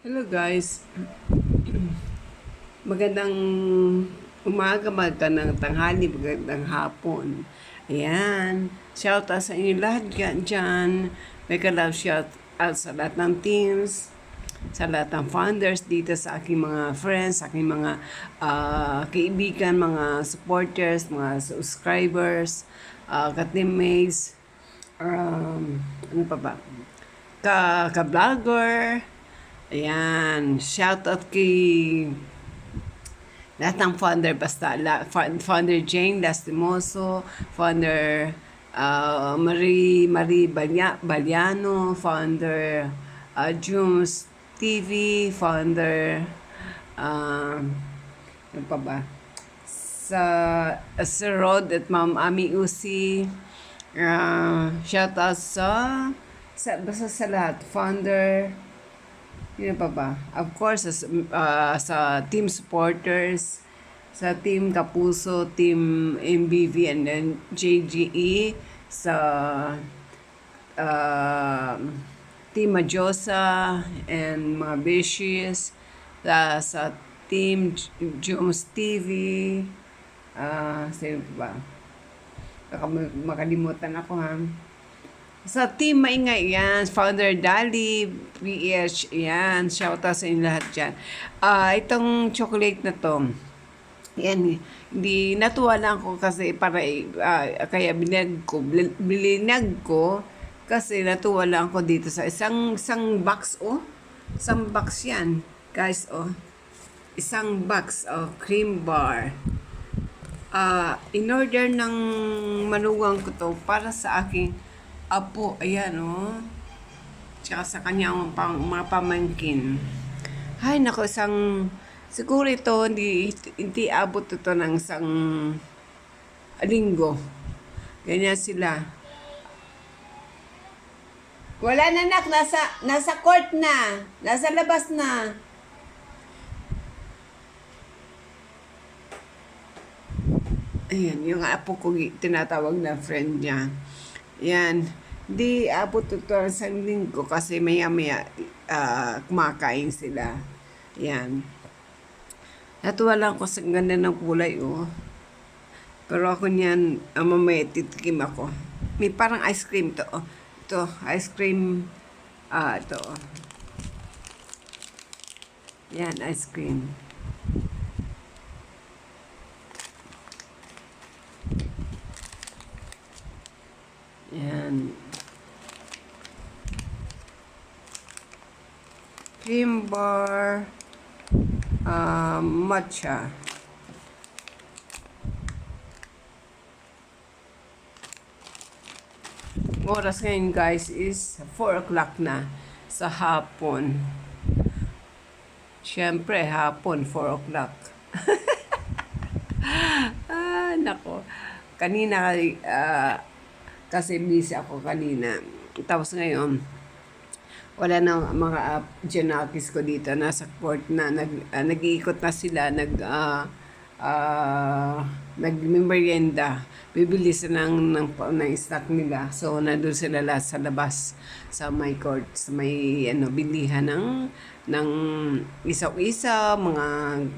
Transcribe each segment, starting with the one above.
Hello guys. Magandang umaga, magandang tanghali, magandang hapon. Ayan. Shout out sa inyo lahat dyan. Mega love shout out sa lahat ng teams, sa lahat ng founders dito sa aking mga friends, sa aking mga ah, kaibigan, mga supporters, mga subscribers, uh, ka-teammates, um, ano pa ba? Ka, ka-vlogger, Ayan, shout out kay lahat ng founder basta la, founder Jane Lastimoso, founder uh, Marie Marie Balya, Baliano, founder uh, Jums TV, founder uh, pa ba? Sa Sir Rod at Ma'am Ami Usi. Uh, shout out sa, sa basta sa lahat, founder yun pa ba? Of course, sa, uh, sa team supporters, sa team Kapuso, team MBV, and then JGE, sa uh, team Majosa, and mga Bishies, sa, sa team Jones TV, uh, sino pa ba? Baka ma- makalimutan ako ha. Sa team Maingay, yan. Founder Dali, PH, yan. Shout out sa inyo lahat dyan. Ah, itong chocolate na to, yan, hindi natuwa lang ako kasi para ah, kaya binag ko, bil- bilinag ko kasi natuwa lang ako dito sa isang isang box oh. Isang box yan, guys oh. Isang box oh, cream bar. Ah, in order ng manugang ko to para sa aking apo, ayan oh. Tsaka sa kanyang pang, mga pamangkin. Ay, nako, isang, siguro ito, hindi, hindi abot ito ng isang linggo. Ganyan sila. Wala na nak, nasa, nasa court na. Nasa labas na. Ayan, yung apo ko tinatawag na friend niya. Yan. Di abot ito ang isang linggo kasi maya maya ah, kumakain sila. Yan. Natuwa lang ko sa ganda ng kulay, oh. Pero ako niyan, uh, mamaya titikim ako. May parang ice cream to, oh. Ito, ice cream, ah, ito, oh. Yan, ice cream. Yan. Cream bar, um, matcha. Oras ngayon guys is 4 o'clock na sa hapon. Siyempre, hapon, 4 o'clock. ah, nako. Kanina, ah, kasi busy ako kanina. Tapos ngayon, wala na mga uh, Janakis ko dito. Nasa court na. Nag, ah, nag-iikot na sila. Nag, uh, uh, nag-merienda. Bibili sila ng, ng, ng stock nila. So, nandun sila lahat sa labas sa my court. Sa may ano, bilihan ng, ng isaw-isa, mga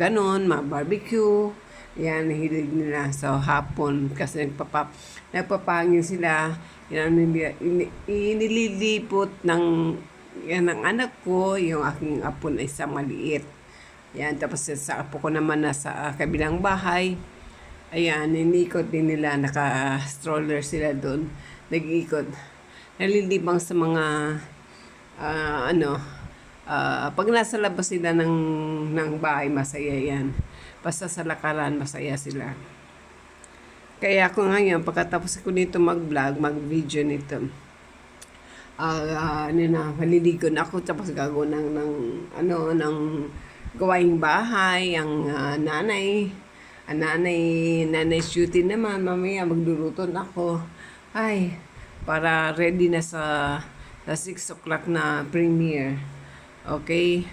ganon, mga barbecue. Yan, hilig nila sa hapon kasi nagpapa, nagpapangin sila. Yan, inililipot ng yan ang anak ko, yung aking apo na isang maliit. Yan, tapos sa apo ko naman nasa kabilang bahay. Ayan, inikot din nila, naka-stroller sila doon. Nag-iikot. Nalilibang sa mga, ah, ano, ah, pag nasa labas sila ng, ng bahay, masaya yan. Basta sa lakaran, masaya sila. Kaya ako ngayon, pagkatapos ko nito mag-vlog, mag-video nito, ah ano na, maliligo na ako tapos gagawin ng, ng ano, ng gawaing bahay, ang ah, nanay, ang nanay, nanay duty naman, mamaya magluluto na ako. Ay, para ready na sa, sa 6 o'clock na premiere. Okay?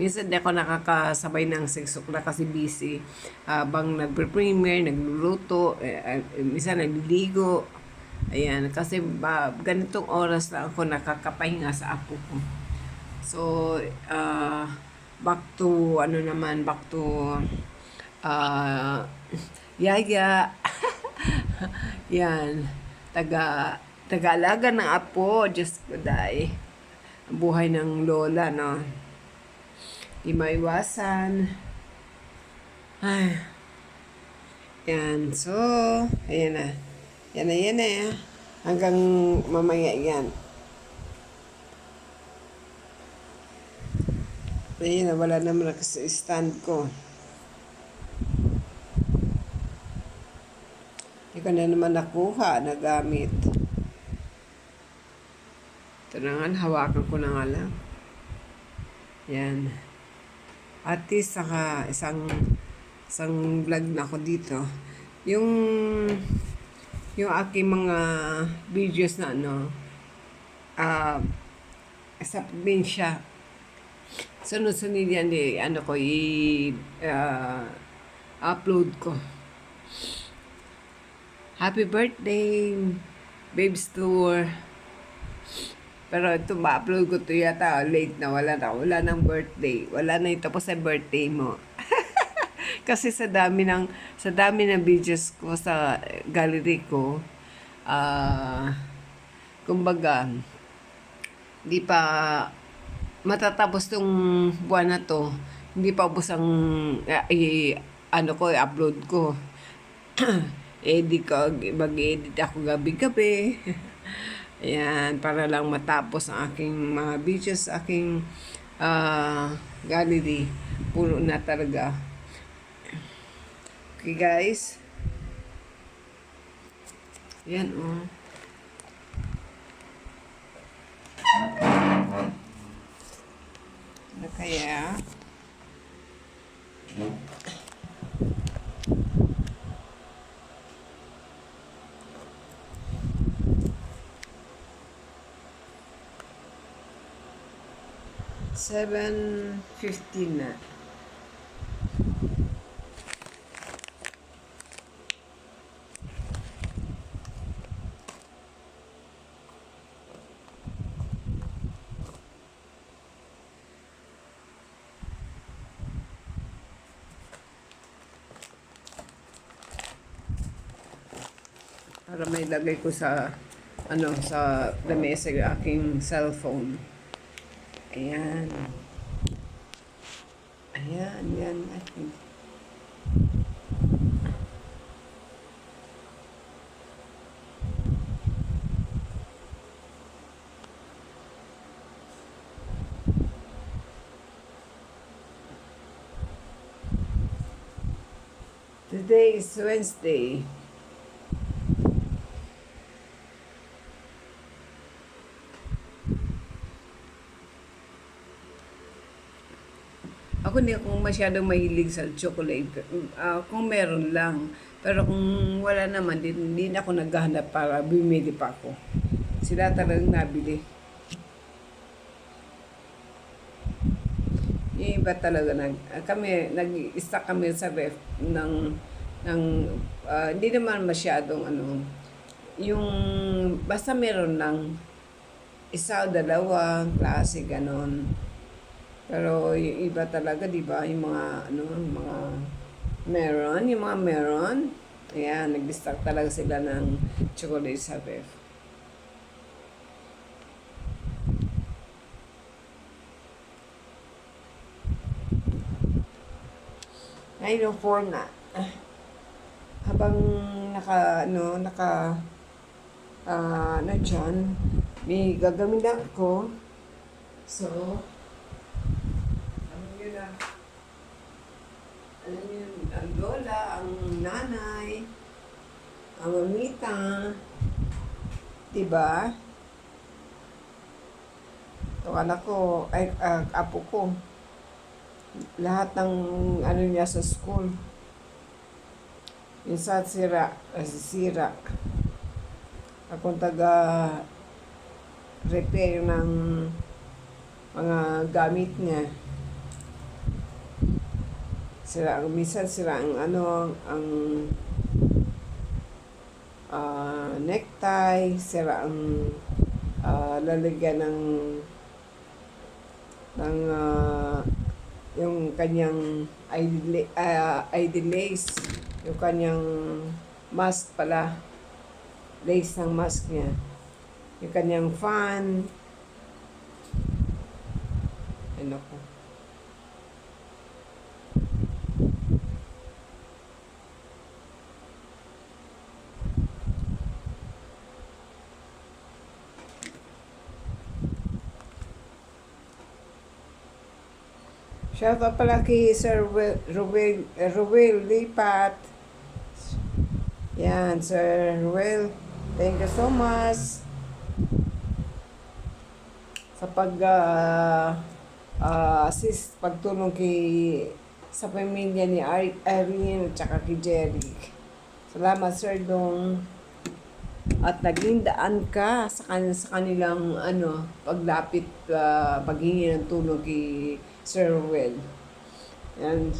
Minsan di ako nakakasabay ng 6 o'clock kasi busy. Habang nagpre-premiere, nagluluto, eh, eh, minsan nagliligo. Ayan, kasi ba, ganitong oras lang ako nakakapahinga sa apo ko. So, uh, back to, ano naman, back to, uh, yaya. Yan. Taga, taga-alaga ng apo. Diyos ko, day. Buhay ng lola, no? Di maiwasan. Ay. Yan. So, ayan na. Yan na, yan na. Hanggang mamaya yan. Ayun na, wala naman ako sa stand ko. Hindi ko na naman nakuha na gamit. Ito na nga, hawakan ko na nga lang. Yan. At least, saka isang isang vlog na ako dito. Yung yung aking mga videos na ano, ah, sa probinsya, sunod-sunod yan eh, ano ko, i, ah, upload ko. Happy birthday, Babes Tour. Pero ito, ma-upload ko to yata, late na, wala na, wala nang birthday. Wala na ito tapos sa birthday mo. Kasi sa dami ng, sa dami ng videos ko sa gallery ko, ah, kumbaga, di pa matatapos tong buwan na to, hindi pa ubos ang uh, i, ano ko, i-upload ko. edit ko, mag-edit ako gabi-gabi. Ayan, para lang matapos ang aking mga videos, aking uh, gallery. Puno na talaga. Okay guys. Ayan o. Oh. Ano kaya? Ano? 7.15 na. para may lagay ko sa ano sa lamesa yung aking cellphone. Ayan. Ayan, yan natin. Today is Wednesday. Hindi ako masyadong mahilig sa chocolate. Uh, kung meron lang. Pero kung wala naman, din, hindi na ako naghahanap para bumili pa ako. Sila talagang nabili. Yung iba talaga nag kami nag-stack kami sa ref ng ng uh, hindi naman masyadong ano yung basta meron lang isa o dalawa klase ganon pero yung iba talaga, di ba, yung mga, ano, mga meron, yung mga meron, ayan, nag-stock talaga sila ng chocolate sa ref. Ngayon, four na. Habang naka, ano, naka, uh, ano dyan, may gagamitan ko. So, alam niyo, ang lola, ang nanay, ang mamita, diba? Ito anak ko, ay, uh, apo ko, lahat ng ano niya sa school, minsan sira, sira. Akong taga repair ng mga gamit niya sila minsan sila ang ano ang uh, necktie sila ang uh, lalagyan ng ng ah, yung kanyang ID, uh, ID lace, yung kanyang mask pala, lace ng mask niya, yung kanyang fan, ano ko. Shout out pala kay Sir Ruel, Ruel, Ruel Lipat. Yan, Sir Ruel. Thank you so much sa pag ah, ah, assist pagtulong kay sa pamilya ni Irene at saka kay Jerry. Salamat Sir Dong. At naging daan ka sa, kan- sa kanilang ano, paglapit, uh, paghingi ng tulong kay Sir Ruel. And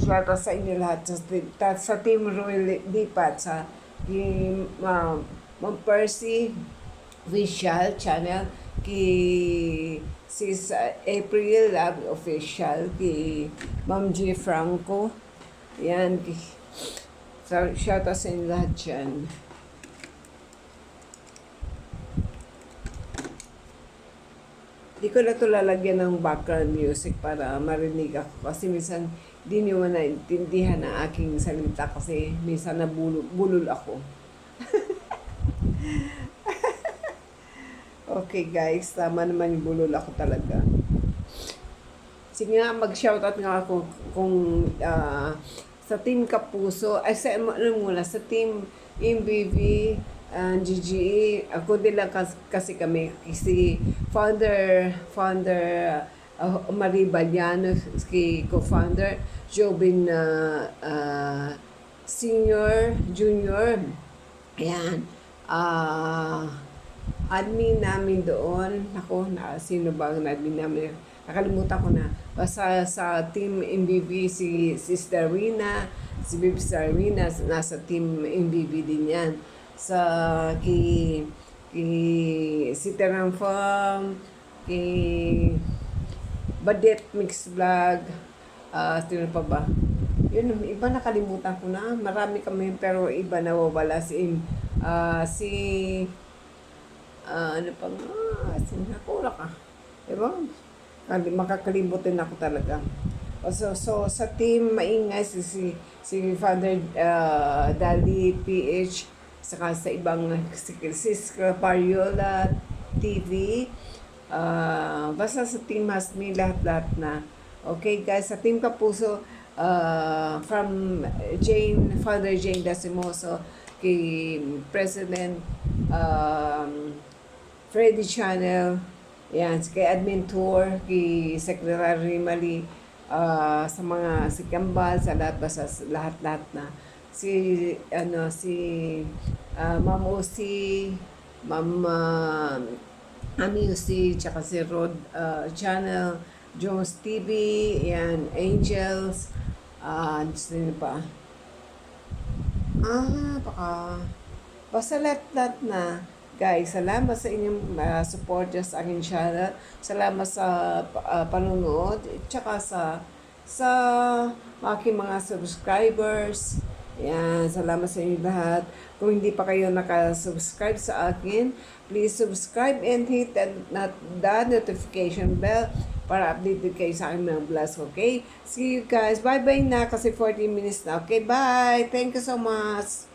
salamat sa inyo lahat ta- sa Team Ruel Lipat, sa kay uh, Ma'am Percy official channel, kay Sis uh, April Love official, kay Ma'am G. Franco. Yan, kay, so, shout out sa inyo lahat dyan. Di ko na ito lalagyan ng background music para marinig ako. Kasi minsan di niyo naintindihan ang aking salita kasi minsan nabulol bulol ako. okay guys, tama naman yung bulol ako talaga. Sige nga, mag-shoutout nga ako kung ah, sa Team Kapuso, ay sa, ano muna, sa Team MBV, uh, GGE, ako din lang kas- kasi kami, kasi founder, founder uh, Marie Baliano, si co-founder, Jobin uh, uh, Senior, Junior, ayan, ah, admin namin doon, ako, na, sino ba ang admin namin? Nakalimutan ko na. Basta sa team MBB, si Sister Rina, si Sister Rina, nasa team MBB din yan. Sa kay, kay si Terang Farm, kay Badet Mix Vlog, ah sino pa ba? Yun, iba nakalimutan ko na. Marami kami pero iba nawawala si ah si ah, ano pa nga, sinakura ka. Diba? Kali- Makakalimutin ako talaga. So, so sa team maingay si si, si Father uh, Dali PH saka sa ibang si Sis Pariola TV uh, basta sa team Hasmi lahat-lahat na okay guys sa team Kapuso uh, from Jane Father Jane Dasimoso kay President um, Freddy Channel, yan, kay Admin Tour, kay Secretary Mali, ah, sa mga si Kambal, sa lahat basta lahat-lahat na. Si, ano, si ah, Ma'am Osi, Ma'am uh, Ami Osi, tsaka si Rod ah, Channel, Jones TV, yan, Angels, ah, sino pa? Ah, baka, basta lahat-lahat na. Guys, salamat sa inyong uh, support sa aking channel. Salamat sa uh, panonood. Tsaka sa sa aking mga subscribers. Yan, salamat sa inyo lahat. Kung hindi pa kayo nakasubscribe sa akin, please subscribe and hit the, not, the notification bell para updated kayo sa aking mga vlogs, okay? See you guys. Bye-bye na kasi 40 minutes na. Okay, bye! Thank you so much!